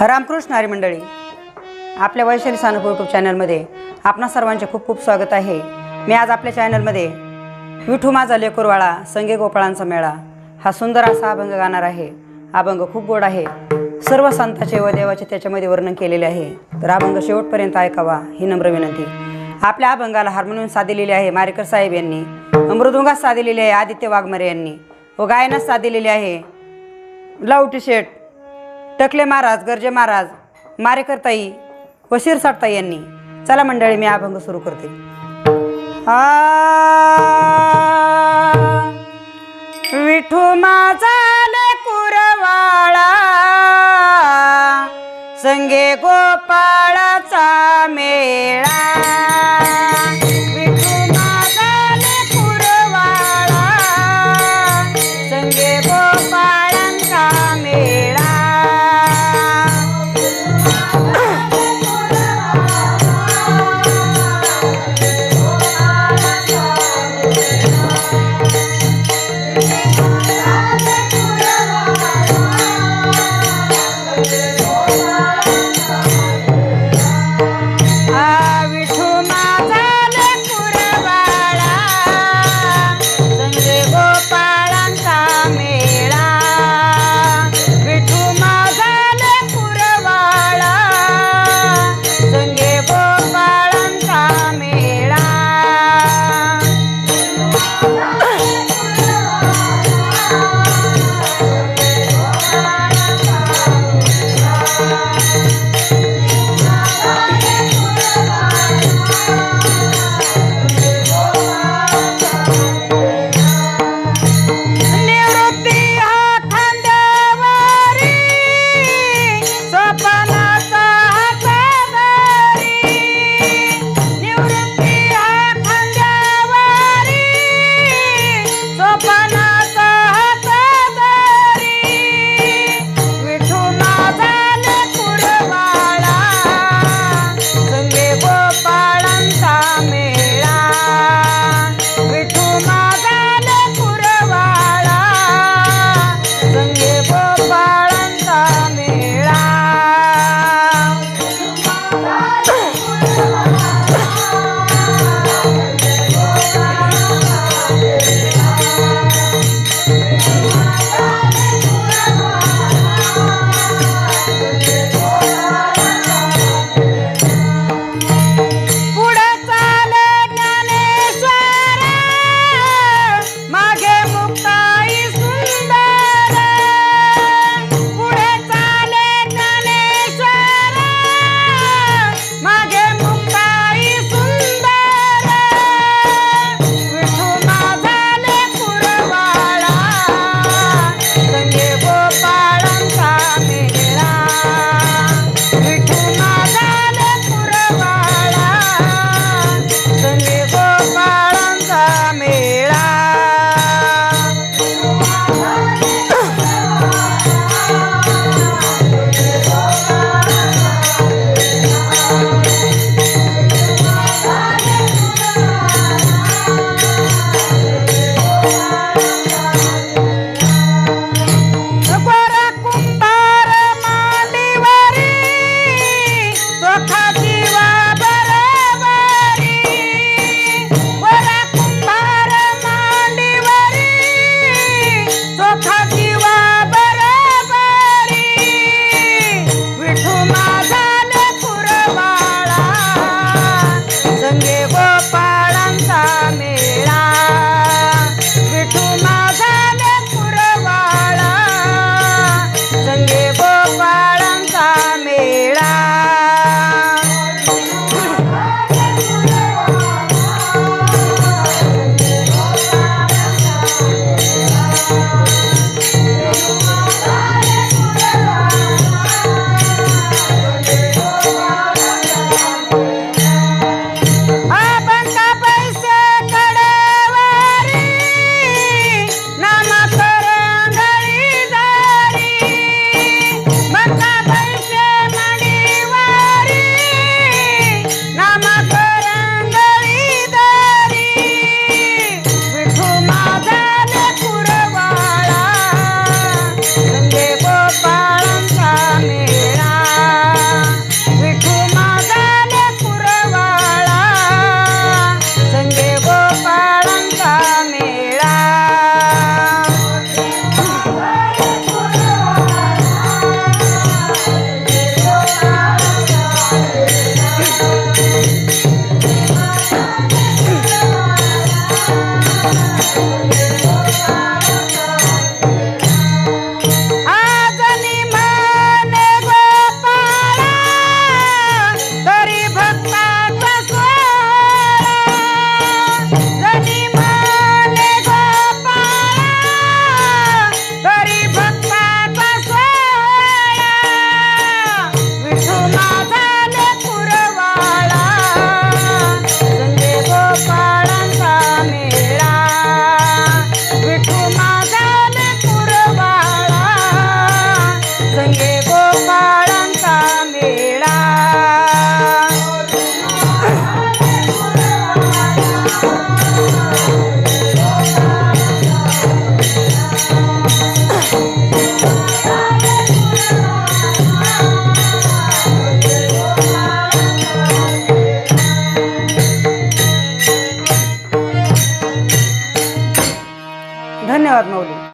रामकृष्ण हरी मंडळी आपल्या वैशाली सानप यूट्यूब चॅनलमध्ये आपणा सर्वांचे खूप खूप स्वागत आहे. मी आज आपल्या चॅनलमध्ये विठू माझा लेकरवाळा संगे गोपाळांचा मेळा हा सुंदर असा अभंग गाणार आहे. अभंग खूप गोड आहे. सर्व संतांचे व देवाचे त्याच्यामध्ये वर्णन केलेले आहे. तर अभंग शेवटपर्यंत ऐकावा ही नम्र विनंती. आपल्या अभंगाला हार्मोनियम साथ दिलेली आहे मारेकर साहेब यांनी मृदुंगात साथ दिलेली आहे आदित्य वाघमारे यांनी व गायनात साथ दिलेली आहे लावटी शेठ टकले महाराज गर्जे महाराज मारेकरताई व शिरसाटताई यांनी. चला मंडळी मी अभंग सुरू करते. विठू माझा कुरवाळा संगे गोपाळा